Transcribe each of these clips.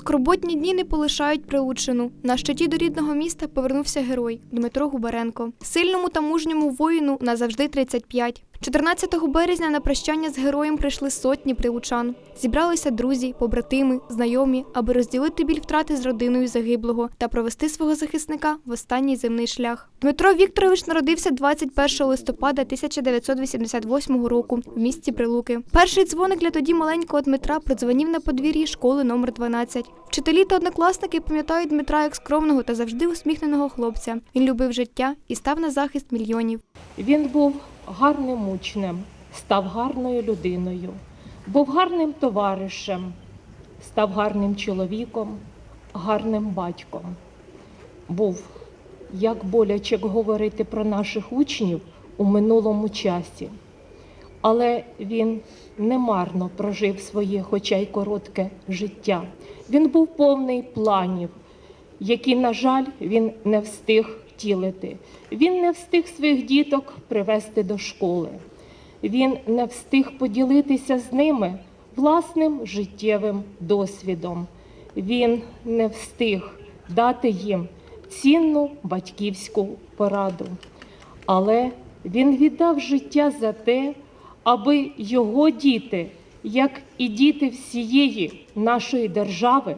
Скорботні дні не полишають прилучину. На щиті до рідного міста повернувся герой Дмитро Губаренко. Сильному та мужньому воїну назавжди 35. 14 березня на прощання з героєм прийшли сотні прилучан. Зібралися друзі, побратими, знайомі, аби розділити біль втрати з родиною загиблого та провести свого захисника в останній земний шлях. Дмитро Вікторович народився 21 листопада 1988 року в місті Прилуки. Перший дзвоник для тоді маленького Дмитра продзвонів на подвір'ї школи номер 12. Вчителі та однокласники пам'ятають Дмитра як скромного та завжди усміхненого хлопця. Він любив життя і став на захист мільйонів. Він був гарним учнем, став гарною людиною, був гарним товаришем, став гарним чоловіком, гарним батьком. Був, як боляче говорити про наших учнів у минулому часі. Але він немарно прожив своє, хоча й коротке життя. Він був повний планів, які, на жаль, він не встиг втілити. Він не встиг своїх діток привести до школи. Він не встиг поділитися з ними власним життєвим досвідом. Він не встиг дати їм цінну батьківську пораду. Але він віддав життя за те, аби його діти, як і діти всієї нашої держави,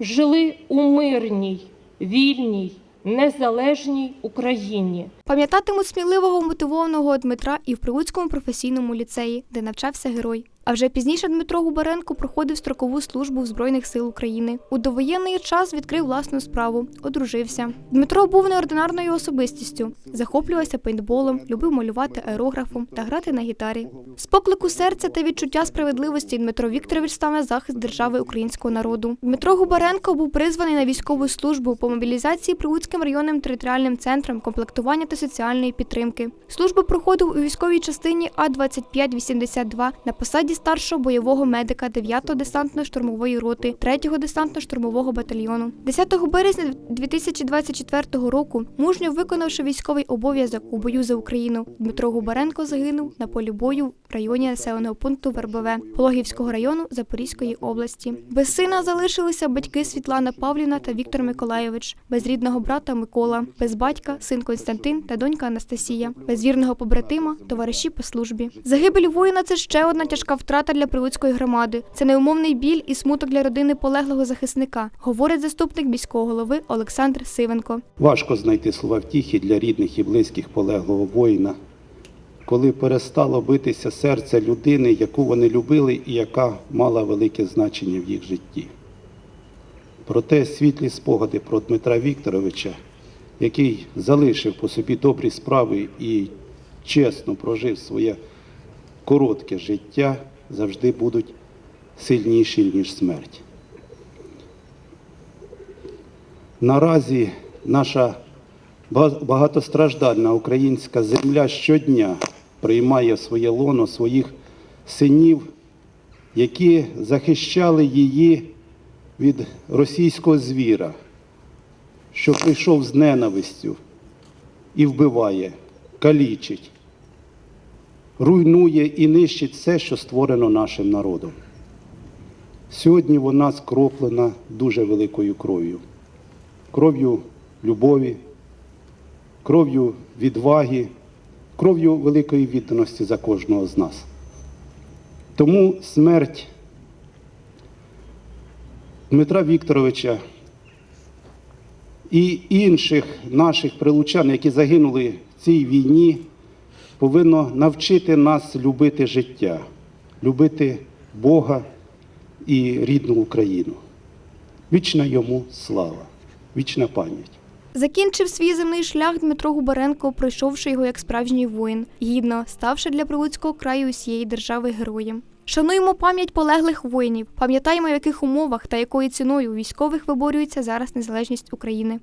жили у мирній, вільній, незалежній Україні. Пам'ятатимуть сміливого мотивованого Дмитра і в Прилуцькому професійному ліцеї, де навчався герой. А вже пізніше Дмитро Губаренко проходив строкову службу в Збройних сил України. У довоєнний час відкрив власну справу, одружився. Дмитро був неординарною особистістю, захоплювався пейнтболом, любив малювати аерографом та грати на гітарі. З поклику серця та відчуття справедливості Дмитро Вікторович став на захист держави українського народу. Дмитро Губаренко був призваний на військову службу по мобілізації Прилуцьким районним територіальним центром комплектування та соціальної підтримки. Службу проходив у військовій частині А 2582 на посаді старшого бойового медика 9-го десантно-штурмової роти 3-го десантно-штурмового батальйону. 10 березня 2024 року, мужньо виконавши військовий обов'язок у бою за Україну, Дмитро Губаренко загинув на полі бою в районі населеного пункту Вербове Пологівського району Запорізької області. Без сина залишилися батьки Світлана Павлівна та Віктор Миколайович, без рідного брата Микола, без батька син Константин та донька Анастасія, без вірного побратима, товариші по службі. Загибель воїна це ще одна тяжка втрата для прилуцької громади. Це неумовний біль і смуток для родини полеглого захисника, говорить заступник міського голови Олександр Сивенко. Важко знайти слова втіхи для рідних і близьких полеглого воїна, коли перестало битися серце людини, яку вони любили і яка мала велике значення в їх житті. Проте світлі спогади про Дмитра Вікторовича, який залишив по собі добрі справи і чесно прожив своє коротке життя, завжди будуть сильніші, ніж смерть. Наразі наша багатостраждальна українська земля щодня приймає в своє лоно своїх синів, які захищали її від російського звіра, що прийшов з ненавистю і вбиває, калічить, руйнує і нищить все, що створено нашим народом. Сьогодні вона скроплена дуже великою кров'ю кров'ю любові, кров'ю відваги, кров'ю великої відданості за кожного з нас. Тому смерть Дмитра Вікторовича і інших наших прилучан, які загинули в цій війні, повинно навчити нас любити життя, любити Бога і рідну Україну. Вічна йому слава, вічна пам'ять. Закінчив свій земний шлях Дмитро Губаренко, пройшовши його як справжній воїн, гідно ставши для Прилуцького краю усієї держави героєм. Шануємо пам'ять полеглих воїнів, пам'ятаємо, в яких умовах та якою ціною у військових виборюється зараз незалежність України.